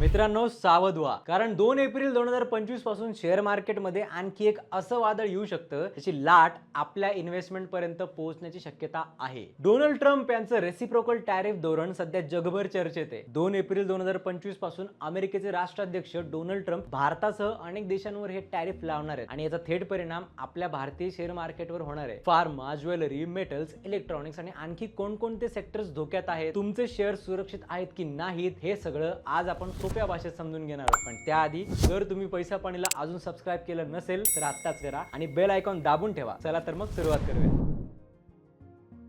मित्रांनो सावध व्हा. कारण दोन एप्रिल दोन हजार पंचवीसपासून शेअर मार्केटमध्ये आणखी एक असं वादळ येऊ शकतं त्याची लाट आपल्या इन्व्हेस्टमेंट पर्यंत पोहोचण्याची शक्यता आहे. डोनाल्ड ट्रम्प यांचं रेसिप्रोकल टॅरिफ धोरण सध्या जगभर चर्चेत आहे. दोन एप्रिल दोन हजार पंचवीसपासून अमेरिकेचे राष्ट्राध्यक्ष डोनाल्ड ट्रम्प भारतासह अनेक देशांवर हे टॅरिफ लावणार आहेत. आणि याचा थेट परिणाम आपल्या भारतीय शेअर मार्केटवर होणार आहे. फार्मा ज्वेलरी मेटल्स इलेक्ट्रॉनिक्स आणि आणखी कोणकोणते सेक्टर्स धोक्यात आहेत? तुमचे शेअर सुरक्षित आहेत की नाहीत? हे सगळं आज आपण सोप्या भाषेत समजून घेणार आहोत. पण त्याआधी जर तुम्ही पैसा पाणीला अजून सबस्क्राईब केलं नसेल तर आत्ताच करा आणि बेल आयकॉन दाबून ठेवा. चला तर मग सुरुवात करूया.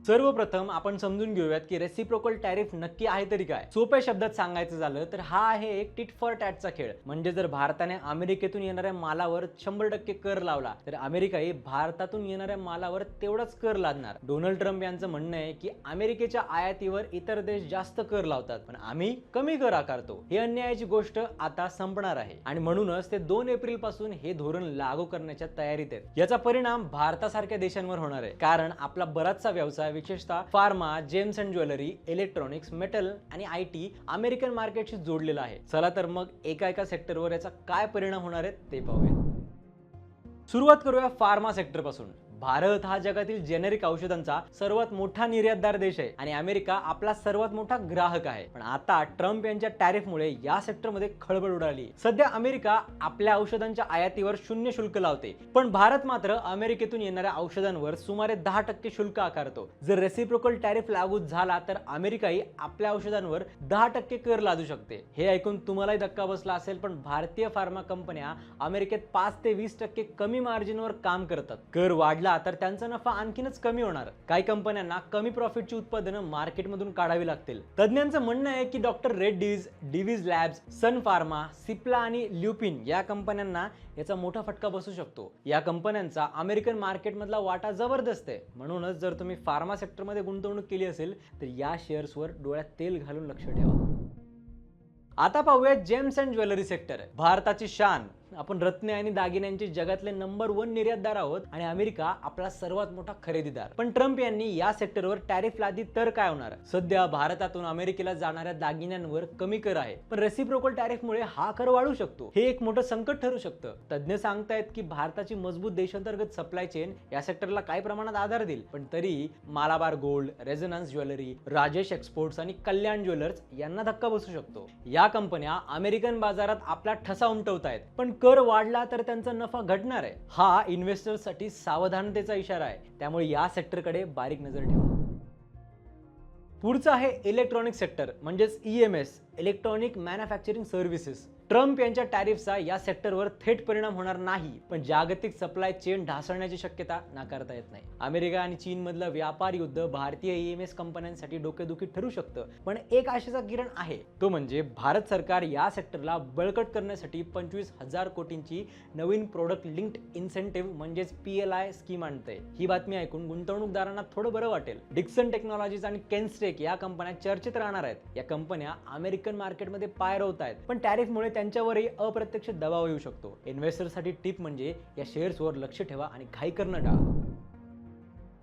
सर्वप्रथम आपण समजून घेऊयात की रेसिप्रोकल टॅरिफ नक्की आहे तरी काय. सोप्या शब्दात सांगायचं झालं तर हा आहे एक टिट फॉर टॅटचा खेळ. म्हणजे जर भारताने अमेरिकेतून येणाऱ्या मालावर शंभर टक्के कर लावला तर अमेरिकाही भारतातून येणाऱ्या मालावर तेवढाच कर लादणार. डोनाल्ड ट्रम्प यांचं म्हणणं आहे की अमेरिकेच्या आयातीवर इतर देश जास्त कर लावतात पण आम्ही कमी कर आकारतो. हे अन्यायाची गोष्ट आता संपणार आहे. आणि म्हणूनच ते दोन एप्रिलपासून हे धोरण लागू करण्याच्या तयारीत आहेत. याचा परिणाम भारतासारख्या देशांवर होणार आहे. कारण आपला बराचसा व्यवसाय विशेषतः pharma gems and jewellery electronics metal आणि आय टी अमेरिकन मार्केटशी जोडलेला आहे. चला तर मग एका एका सेक्टरवर याचा काय परिणाम होणार आहे ते पाहूया. सुरुवात करूया फार्मा सेक्टरपासून. भारत हा जगातील जेनेरिक औषधांचा सर्वात मोठा निर्यातदार देश आहे आणि अमेरिका आपला सर्वात मोठा ग्राहक आहे. पण आता ट्रम्प यांच्या टॅरिफमुळे या सेक्टरमध्ये खळबळ उडाली. सध्या अमेरिका आपल्या औषधांच्या आयातीवर शून्य शुल्क लावते. पण भारत मात्र अमेरिकेतून येणाऱ्या औषधांवर सुमारे दहा टक्के शुल्क आकारतो. जर रेसिप्रोकल टॅरिफ लागू झाला तर अमेरिकाही आपल्या औषधांवर दहा टक्के कर लादू शकते. हे ऐकून तुम्हालाही धक्का बसला असेल पण भारतीय फार्मा कंपन्या अमेरिकेत पाच ते वीस टक्के कमी मार्जिनवर काम करतात. कर वाढला तर त्यांचा नफा आणखीनच कमी होणार. काही कंपन्यांना कमी प्रॉफिटची उत्पादनं मार्केटमधून काढावी लागतील. तज्ज्ञांचं म्हणणं आहे की doctor Reddy's Divi's labs Sun Pharma Cipla आणि ल्युपिन या कंपन्यांना याचा मोठा फटका बसू शकतो. या कंपन्यांचा अमेरिकन मार्केटमधला वाटा जबरदस्त आहे. म्हणूनच जर तुम्ही फार्मा सेक्टरमध्ये गुंतवणूक केली असेल तर या शेअर्सवर डोळ्यात तेल घालून लक्ष ठेवा. आता पाहूया जेम्स अँड ज्वेलरी सेक्टर. भारताची शान आपण रत्ने आणि दागिन्यांचे जगातले नंबर वन निर्यातदार आहोत आणि अमेरिका आपला सर्वात मोठा खरेदीदार. पण ट्रम्प यांनी या सेक्टरवर टॅरिफ लादी तर काय होणार? सध्या भारतातून अमेरिकेला जाणाऱ्या दागिन्यांवर कमी कर आहे. पण रेसिप्रोकल टॅरिफमुळे हा कर वाढू शकतो. हे एक मोठं संकट ठरू शकतं. तज्ज्ञ सांगतायत की भारताची मजबूत देशांतर्गत सप्लाय चेन या सेक्टरला काही प्रमाणात आधार देईल. पण तरी Malabar gold Renaissance jewellery Rajesh exports आणि कल्याण ज्वेलर्स यांना धक्का बसू शकतो. या कंपन्या अमेरिकन बाजारात आपला ठसा उमटवतायत. पण कर वाढला तर त्यांचा नफा घटणार आहे. हा इन्व्हेस्टर्ससाठी सावधानतेचा इशारा आहे. त्यामुळे या सेक्टरकडे बारीक नजर ठेवा. पुढचं आहे इलेक्ट्रॉनिक सेक्टर म्हणजेच E M S electronic manufacturing services. Trump यांच्या टॅरिफचा या सेक्टरवर थेट परिणाम होणार नाही पण जागतिक सप्लाय चेन ढासळण्याची शक्यता नाकारता येत नाही. अमेरिका आणि चीनमधलं व्यापार युद्ध भारतीय ई एम एस कंपन्यांसाठी डोकेदुखी ठरू शकतं पण एक आशेचा किरण आहे. तो म्हणजे भारत सरकार या सेक्टरला बळकट करण्यासाठी पंचवीस हजार कोटींची नवीन प्रोडक्ट लिंक्ड इन्सेंटिव्ह म्हणजेच पी एल आय स्कीम आणते ही बातमी ऐकून गुंतवणूकदारांना थोडं बरं वाटेल. डिक्सन टेक्नॉलॉजीज आणि केनस्टेक या कंपन्या चर्चेत राहणार आहेत. या कंपन्या अमेरिका अमेरिकन मार्केटमध्ये पाय रोवत आहेत पण टॅरिफमुळे त्यांच्यावरही अप्रत्यक्ष दबाव येऊ शकतो. इन्व्हेस्टरसाठी टिप म्हणजे या शेअर्सवर लक्ष ठेवा आणि घाई करणं टाळा.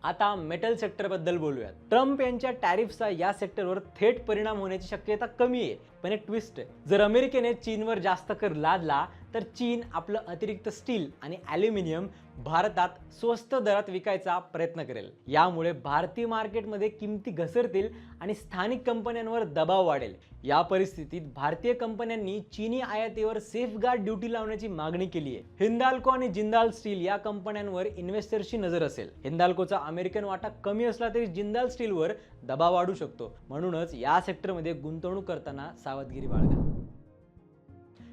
आता मेटल सेक्टरबद्दल बोलूयात. ट्रम्प यांच्या टॅरिफचा या सेक्टरवर थेट परिणाम होण्याची शक्यता कमी आहे. पण एक ट्विस्ट आहे जर अमेरिकेने चीनवर जास्त कर लादला तर चीन आपलं अतिरिक्त स्टील आणि ॲल्युमिनियम भारतात स्वस्त दरात विकायचा प्रयत्न करेल. यामुळे भारतीय मार्केटमध्ये किमती घसरतील आणि स्थानिक कंपन्यांवर दबाव वाढेल. या परिस्थितीत भारतीय कंपन्यांनी चीनी आयातीवर सेफगार्ड ड्युटी लावण्याची मागणी केली आहे. हिंदाल्को आणि जिंदाल स्टील या कंपन्यांवर इन्व्हेस्टर्सची नजर असेल. हिंदाल्कोचा अमेरिकन वाटा कमी असला तरी जिंदाल स्टीलवर दबाव वाढू शकतो. म्हणूनच या सेक्टरमध्ये गुंतवणूक करताना सावधगिरी बाळगा.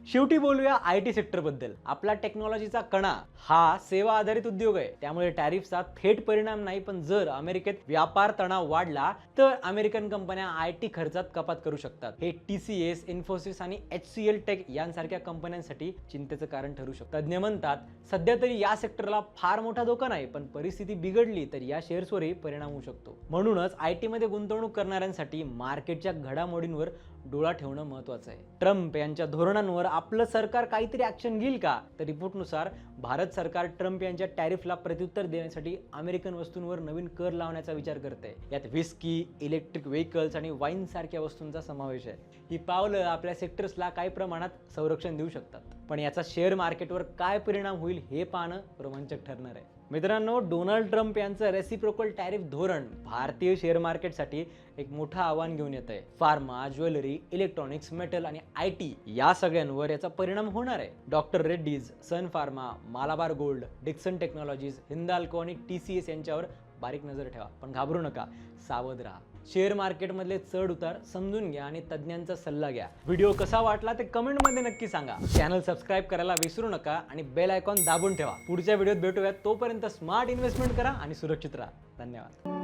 शेवटी बोलूया आय टी सेक्टरबद्दल. आपला टेक्नॉलॉजीचा कणा हा सेवा आधारित उद्योग आहे. त्यामुळे टॅरिफचा थेट परिणाम नाही पण जर अमेरिकेत व्यापार तणाव वाढला तर अमेरिकन कंपन्या आय टी खर्चात कपात करू शकतात. हे टी सी एस इन्फोसिस आणि एच सी एल टेक यांसारख्या कंपन्यांसाठी चिंतेचं कारण ठरू शकतं. तज्ज्ञ म्हणतात सध्या तरी या सेक्टरला फार मोठा धोका नाही पण परिस्थिती बिघडली तर या शेअर्सवरही परिणाम होऊ शकतो. म्हणूनच आय टीमध्ये गुंतवणूक करणाऱ्यांसाठी मार्केटच्या घडामोडींवर डोळा ठेवणं महत्वाचं आहे. ट्रम्प यांच्या धोरणांवर आपलं सरकार काहीतरी ऍक्शन घेईल का? तर रिपोर्टनुसार भारत सरकार ट्रम्प यांच्या टॅरिफला प्रत्युत्तर देण्यासाठी अमेरिकन वस्तूंवर नवीन कर लावण्याचा विचार करते. यात व्हिस्की इलेक्ट्रिक व्हेकल्स आणि वाईन सारख्या वस्तूंचा समावेश आहे. ही पावलं आपल्या सेक्टर्सला काही प्रमाणात संरक्षण देऊ शकतात. पण याचा शेअर मार्केटवर काय परिणाम होईल हे पाहणं रोमांचक ठरणार आहे. मित्रांनो डोनाल्ड ट्रम्प यांचं रेसिप्रोकल टॅरिफ धोरण भारतीय शेअर मार्केटसाठी एक मोठं आव्हान घेऊन येत आहे फार्मा ज्वेलरी इलेक्ट्रॉनिक्स मेटल आणि आय टी या सगळ्यांवर याचा परिणाम होणार आहे. Doctor Reddy's Sun Pharma Malabar gold Dixon technologies Hindalco आणि टी सी एस यांच्यावर बारीक नजर ठेवा पण घाबरू नका सावध राहा. शेअर मार्केटमधले चढ उतार समजून घ्या आणि तज्ज्ञांचा सल्ला घ्या. व्हिडिओ कसा वाटला ते कमेंटमध्ये नक्की सांगा. चॅनल सबस्क्राईब करायला विसरू नका आणि बेल आयकॉन दाबून ठेवा. पुढच्या व्हिडिओत भेटूयात तोपर्यंत स्मार्ट इन्व्हेस्टमेंट करा आणि सुरक्षित राहा. धन्यवाद.